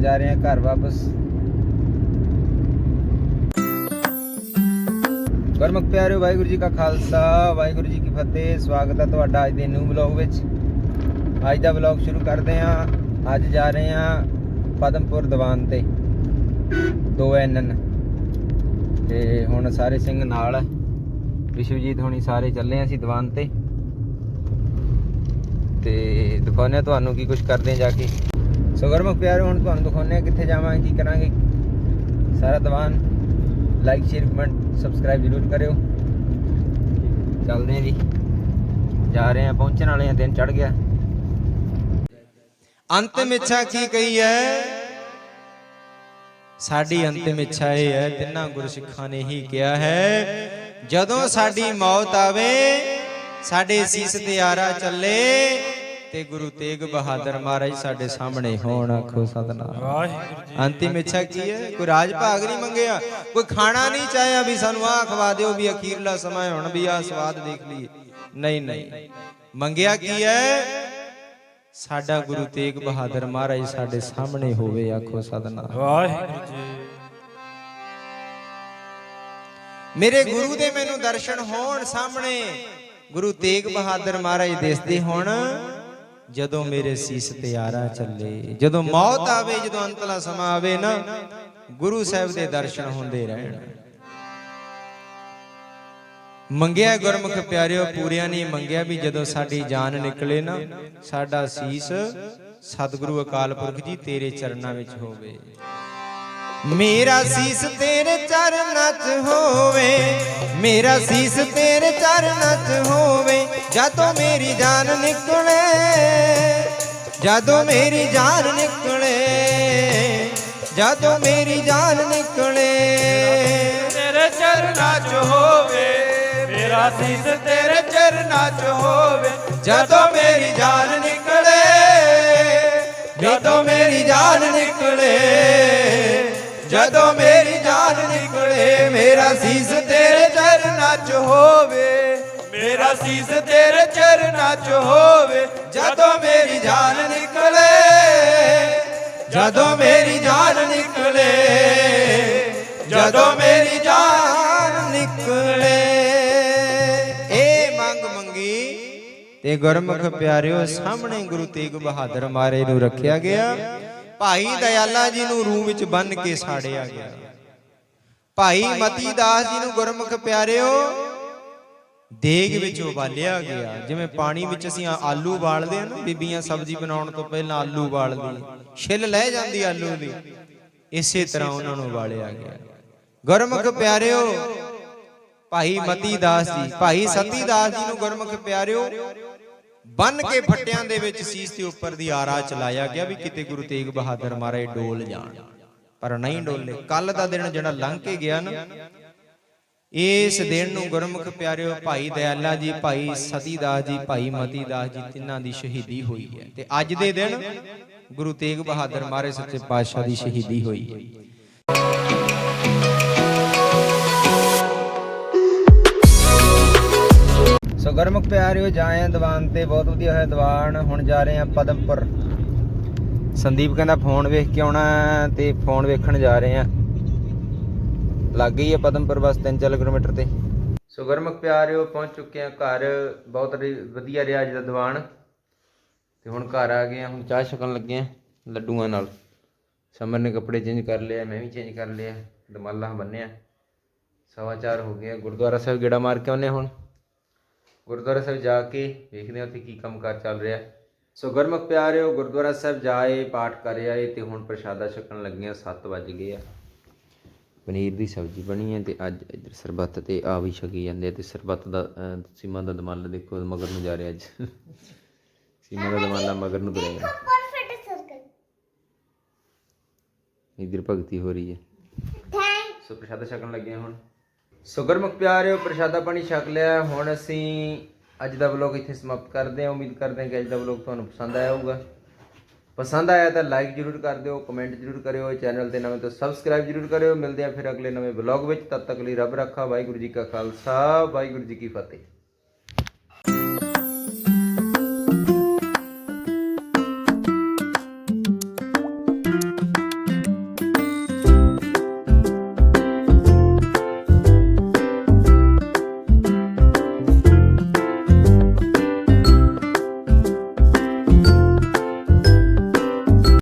ਹੁਣ ਜਾ ਰਹੇ ਹਾਂ ਘਰ ਵਾਪਸ। ਗੁਰਮੁਖ ਪਿਆਰਿਓ, ਵਾਹਿਗੁਰੂ ਜੀ ਕਾ ਖਾਲਸਾ, ਵਾਹਿਗੁਰੂ ਜੀ ਕੀ ਫਤਿਹ। ਸਵਾਗਤ ਹੈ ਤੁਹਾਡਾ ਅੱਜ ਦੇ ਨਿਊ ਵਲੌਗ ਵਿੱਚ। ਅੱਜ ਦਾ ਵਲੌਗ ਸ਼ੁਰੂ ਕਰਦੇ ਹਾਂ ਅੱਜ ਜਾ ਰਹੇ ਹਾਂ ਪਦਮਪੁਰ ਦੀਵਾਨ ਤੇ 2 ਐਨਨ ਤੇ ਹੁਣ ਸਾਰੇ ਸਿੰਘ ਨਾਲ ਹੈ ਵਿਸ਼ਵਜੀਤ ਹੋਣੀ ਸਾਰੇ ਚੱਲੇ ਹਾਂ ਅਸੀਂ ਦੀਵਾਨ ਤੇ। ਤੇ ਦਿਖਾਉਂਦੇ ਹਾਂ ਤੁਹਾਨੂੰ ਕੀ ਕੁਝ ਕਰਦੇ ਜਾ ਕੇ। ਸੋ ਗੁਰਮੁਖ ਪਿਆਰਿਓ ਹੁਣ ਤੁਹਾਨੂੰ ਦਿਖਾਉਂਦੇ ਹਾਂ ਕਿੱਥੇ ਜਾਵਾਂਗੇ ਕੀ ਕਰਾਂਗੇ ਸਾਰਾ ਦੀਵਾਨ ਲਾਈਕ ਸ਼ੇਅਰ ਕਮੈਂਟ ਸਬਸਕ੍ਰਾਈਬ ਜ਼ਰੂਰ ਕਰਿਓ। ਚੱਲਦੇ ਹਾਂ ਜੀ। ਜਾ ਰਹੇ ਹਾਂ ਪਹੁੰਚਣ ਵਾਲੇ ਹਾਂ ਦਿਨ ਚੜ ਗਿਆ। ਅੰਤਿਮ ਇੱਛਾ ਕੀ ਕਹੀ ਹੈ? ਸਾਡੀ ਅੰਤਿਮ ਇੱਛਾ ਇਹ ਹੈ ਤਿੰਨਾਂ ਗੁਰਸਿੱਖਾਂ ਨੇ ਹੀ ਕਿਹਾ ਹੈ ਜਦੋਂ ਸਾਡੀ ਮੌਤ ਆਵੇ ਸਾਡੇ ਸੀਸ ਤੇ ਆਰਾ ਚੱਲੇ ਤੇ ਗੁਰੂ ਤੇਗ ਬਹਾਦਰ ਮਹਾਰਾਜ ਸਾਡੇ ਸਾਹਮਣੇ ਹੋਣ, ਆਖੋ ਸਤਨਾਮ। ਵਾਹਿਗੁਰੂ ਜੀ ਅੰਤਿਮ ਇੱਛਾ ਕੀ ਹੈ? ਕੋਈ ਰਾਜ ਭਾਗ ਨਹੀਂ ਮੰਗਿਆ? ਕੋਈ ਖਾਣਾ ਨਹੀਂ ਚਾਹਿਆ ਵੀ ਸਾਨੂੰ ਆਹ ਖਵਾ ਦਿਓ ਵੀ ਅਖੀਰਲਾ ਸਮਾਂ ਹੁਣ ਵੀ ਆਹ ਸਵਾਦ ਦੇਖ ਲਈਏ। ਨਹੀਂ ਨਹੀਂ। ਮੰਗਿਆ ਕੀ ਹੈ? ਸਾਡਾ ਗੁਰੂ ਤੇਗ ਬਹਾਦਰ ਮਹਾਰਾਜ ਸਾਡੇ ਸਾਹਮਣੇ ਹੋਵੇ, ਆਖੋ ਸਤਨਾਮ। ਵਾਹਿਗੁਰੂ ਜੀ ਮੇਰੇ ਗੁਰੂ ਦੇ ਮੈਨੂੰ ਦਰਸ਼ਨ ਹੋਣ ਸਾਹਮਣੇ, ਗੁਰੂ ਤੇਗ ਬਹਾਦਰ ਮਹਾਰਾਜ ਦਿਸਦੇ ਹੋਣ ਜਦੋਂ ਮੇਰੇ ਸੀਸ ਤੇ ਆਰਾ ਚੱਲੇ ਜਦੋਂ ਮੌਤ ਆਵੇ ਜਦੋਂ ਅੰਤਲਾ ਸਮਾਂ ਆਵੇ ਨਾ ਗੁਰੂ ਸਾਹਿਬ ਦੇ ਦਰਸ਼ਨ ਹੁੰਦੇ ਰਹਿਣ। ਮੰਗਿਆ ਗੁਰਮੁਖ ਪਿਆਰਿਓ ਪੂਰਿਆਂ ਨਹੀਂ ਮੰਗਿਆ ਵੀ ਜਦੋਂ ਸਾਡੀ ਜਾਨ ਨਿਕਲੇ ਨਾ ਸਾਡਾ ਸੀਸ ਸਤਿਗੁਰੂ ਅਕਾਲ ਪੁਰਖ ਜੀ ਤੇਰੇ ਚਰਨਾਂ ਵਿੱਚ ਹੋਵੇ। ਮੇਰਾ ਸੀਸ ਤੇਰੇ ਚਰਨਾਂ 'ਚ ਹੋਵੇ, ਮੇਰਾ ਸੀਸ ਤੇਰੇ ਚਰਨਾਂ 'ਚ ਹੋਵੇ, ਜਦੋਂ ਮੇਰੀ ਜਾਨ ਨਿਕਲੇ, ਜਦੋਂ ਮੇਰੀ ਜਾਨ ਨਿਕਲੇ, ਜਦੋਂ ਮੇਰੀ ਜਾਨ ਨਿਕਲੇ। ਤੇਰੇ ਚਰਨਾਂ 'ਚ ਹੋਵੇ, ਮੇਰਾ ਸੀਸ ਤੇਰੇ ਚਰਨਾਂ 'ਚ ਹੋਵੇ, ਜਦੋਂ ਮੇਰੀ ਜਾਨ ਨਿਕਲੇ, ਜਦੋਂ ਮੇਰੀ ਜਾਨ ਨਿਕਲੇ। ਜਦੋਂ ਮੇਰੀ ਜਾਨ ਨਿਕਲੇ, ਮੇਰਾ ਸੀਸ ਤੇਰੇ ਚਰਨਾਂ 'ਚ ਹੋਵੇ। ਮੇਰਾ ਸੀਸ ਤੇਰੇ ਚਰਨਾਂ 'ਚ ਹੋਵੇ। ਜਦੋਂ ਮੇਰੀ ਜਾਨ ਨਿਕਲੇ, ਜਦੋਂ ਮੇਰੀ ਜਾਨ ਨਿਕਲੇ, ਜਦੋਂ ਮੇਰੀ ਜਾਨ ਨਿਕਲੇ। ਇਹ ਮੰਗ ਮੰਗੀ ਤੇ ਗੁਰਮੁਖ ਪਿਆਰਿਓ, ਸਾਹਮਣੇ ਗੁਰੂ ਤੇਗ ਬਹਾਦਰ ਮਾਰੇ ਨੂੰ ਰੱਖਿਆ ਗਿਆ। ਭਾਈ ਦਇਆਲਾ ਜੀ ਨੂੰ ਰੂਹ ਵਿੱਚ ਬੰਨ ਕੇ ਸਾੜਿਆ ਗਿਆ। ਭਾਈ ਮਤੀ ਦਾਸ ਜੀ ਨੂੰ ਗੁਰਮੁਖ ਪਿਆਰਿਓ, ਦੇਗ ਵਿੱਚ ਉਬਾਲਿਆ ਗਿਆ। ਜਿਵੇਂ ਪਾਣੀ ਵਿੱਚ ਅਸੀਂ ਆਲੂ ਉਬਾਲਦੇ ਆ ਨਾ, ਬੀਬੀਆਂ ਸਬਜ਼ੀ ਬਣਾਉਣ ਤੋਂ ਪਹਿਲਾਂ ਆਲੂ ਉਬਾਲਦੀ ਛਿੱਲ ਲੈ ਜਾਂਦੀ ਆਲੂ ਦੀ। ਇਸੇ ਤਰ੍ਹਾਂ ਉਹਨਾਂ ਨੂੰ ਉਬਾਲਿਆ ਗਿਆ। ਗੁਰਮੁਖ ਪਿਆਰਿਓ, ਭਾਈ ਮਤੀ ਦਾਸ ਜੀ, ਭਾਈ ਸਤੀ ਦਾਸ ਜੀ ਨੂੰ ਗੁਰਮੁਖ ਪਿਆਰਿਓ ਬੰਨ ਕੇ ਫੱਟਿਆਂ ਦੇ ਵਿੱਚ ਸੀਸ ਦੇ ਉੱਪਰ ਦੀ ਆਰਾ ਚਲਾਇਆ ਗਿਆ ਵੀ ਕਿਤੇ ਗੁਰੂ ਤੇਗ ਬਹਾਦਰ ਮਹਾਰਾਜ ਡੋਲ ਜਾਣ। ਪਰ ਨਹੀਂ ਡੋਲੇ। ਕੱਲ ਦਾ ਦਿਨ ਜਿਹੜਾ ਲੰਘ ਕੇ ਗਿਆ ਨਾ ਇਸ ਦਿਨ ਨੂੰ ਗੁਰਮੁਖ ਪਿਆਰਿਓ ਭਾਈ ਦਇਆਲਾ ਜੀ ਭਾਈ ਸਤੀਦਾਸ ਜੀ ਭਾਈ ਮਤੀ ਦਾਸ ਜੀ ਤਿੰਨਾਂ ਦੀ ਸ਼ਹੀਦੀ ਹੋਈ ਹੈ। ਤੇ ਅੱਜ ਦੇ ਦਿਨ ਗੁਰੂ ਤੇਗ ਬਹਾਦਰ ਮਹਾਰਾਜ ਸੱਚੇ ਪਾਤਸ਼ਾਹ ਦੀ ਸ਼ਹੀਦੀ ਹੋਈ ਹੈ। ਸੋ ਗੁਰਮੁਖ ਪਿਆਰਿਓ, ਜਾਏ ਆ ਦੀਵਾਨ ਤੇ, ਬਹੁਤ ਵਧੀਆ ਹੋਇਆ ਦੀਵਾਨ। ਹੁਣ ਜਾ ਰਹੇ ਆ ਪਦਮਪੁਰ। ਸੰਦੀਪ ਕਹਿੰਦਾ, ਫੋਨ ਵੇਖ ਕੇ ਆਉਣਾ ਤੇ ਫੋਨ ਵੇਖਣ ਜਾ ਰਹੇ ਆ ਲੱਗ ਗਈ ਆ ਪਦਮਪੁਰ ਬਸ 3-4 ਕਿਲੋਮੀਟਰ ਤੇ। ਸੋ ਗੁਰਮੁਖ ਪਿਆਰਿਓ, ਪਹੁੰਚ ਚੁੱਕੇ ਆ ਘਰ। ਬਹੁਤ ਵਧੀਆ ਰਿਹਾ ਅੱਜ ਦਾ ਦੀਵਾਨ। ਤੇ ਹੁਣ ਘਰ ਆ ਗਏ ਆ ਹੁਣ ਚਾਹ ਛਕਣ ਲੱਗੇ ਆ ਲੱਡੂਆਂ ਨਾਲ। ਸਮਰ ਨੇ ਕੱਪੜੇ ਚੇਂਜ ਕਰ ਲਿਆ ਮੈਂ ਵੀ ਚੇਂਜ ਕਰ ਲਿਆ। ਦਮਾਲਾ ਬੰਨਿਆ ਸਵਾ ਚਾਰ ਹੋ ਗਿਆ ਗੁਰਦੁਆਰਾ ਸਾਹਿਬ ਗੇੜਾ ਮਾਰ ਕੇ ਆਉਨੇ ਹੁਣ। ਗੁਰਦੁਆਰਾ ਸਾਹਿਬ ਜਾ ਕੇ ਦੇਖਦੇ ਹਾਂ ਉੱਥੇ ਕੀ ਕੰਮ ਕੰਮਕਾਰ ਚੱਲ ਰਿਹਾ। ਸੋ ਗੁਰਮੁਖ ਪਿਆਰਿਓ ਗੁਰਦੁਆਰਾ ਸਾਹਿਬ ਜਾਏ ਪਾਠ ਕਰ ਆਏ ਤੇ ਹੁਣ ਪ੍ਰਸ਼ਾਦਾ ਛਕਣ ਲੱਗੀਆਂ 7 ਵਜ ਗਏ ਆ। ਪਨੀਰ ਦੀ ਸਬਜ਼ੀ ਬਣੀ ਹੈ ਤੇ ਅੱਜ ਇੱਧਰ ਸਰਬੱਤ ਤੇ ਆ ਵੀ ਛਕੀ ਜਾਂਦੇ ਤੇ ਸਰਬੱਤ ਦਾ ਸੀਮਾ ਦਾ ਦਮਾਲ ਦੇਖੋ ਮਗਰ ਨੂੰ ਜਾ ਰਿਹਾ ਅੱਜ। ਸੀਮਾ ਦਾ ਦਮਾਲਾ ਮਗਰ ਨੂੰ ਤੁਰਿਆ ਇੱਧਰ ਭਗਤੀ ਹੋ ਰਹੀ ਹੈ। ਸੋ ਪ੍ਰਸ਼ਾਦਾ ਛਕਣ ਲੱਗੇ ਹੁਣ। ਸੋ ਗੁਰਮੁਖ ਪਿਆਰਿਓ, ਪ੍ਰਸ਼ਾਦਾ ਪਾਣੀ ਛਕ ਲਿਆ। ਹੁਣ ਅਸੀਂ ਅੱਜ ਦਾ ਵਲੌਗ ਇੱਥੇ ਸਮਾਪਤ ਕਰਦੇ ਹਾਂ। ਉਮੀਦ ਕਰਦੇ ਹਾਂ ਕਿ ਅੱਜ ਦਾ ਵਲੌਗ ਤੁਹਾਨੂੰ ਪਸੰਦ ਆਇਆ ਹੋਊਗਾ। ਪਸੰਦ ਆਇਆ ਤਾਂ ਲਾਈਕ ਜਰੂਰ ਕਰ ਦਿਓ ਕਮੈਂਟ ਜਰੂਰ ਕਰਿਓ ਚੈਨਲ ਤੇ ਨਵੇਂ ਤੋਂ ਸਬਸਕ੍ਰਾਈਬ ਜਰੂਰ ਕਰਿਓ। ਮਿਲਦੇ ਹਾਂ ਫਿਰ ਅਗਲੇ ਨਵੇਂ ਵਲੌਗ ਵਿੱਚ। ਤਦ ਤੱਕ ਲਈ ਰੱਬ ਰੱਖਾ, ਵਾਹਿਗੁਰੂ ਜੀ ਕਾ ਖਾਲਸਾ, ਵਾਹਿਗੁਰੂ ਜੀ ਕੀ ਫਤਿਹ।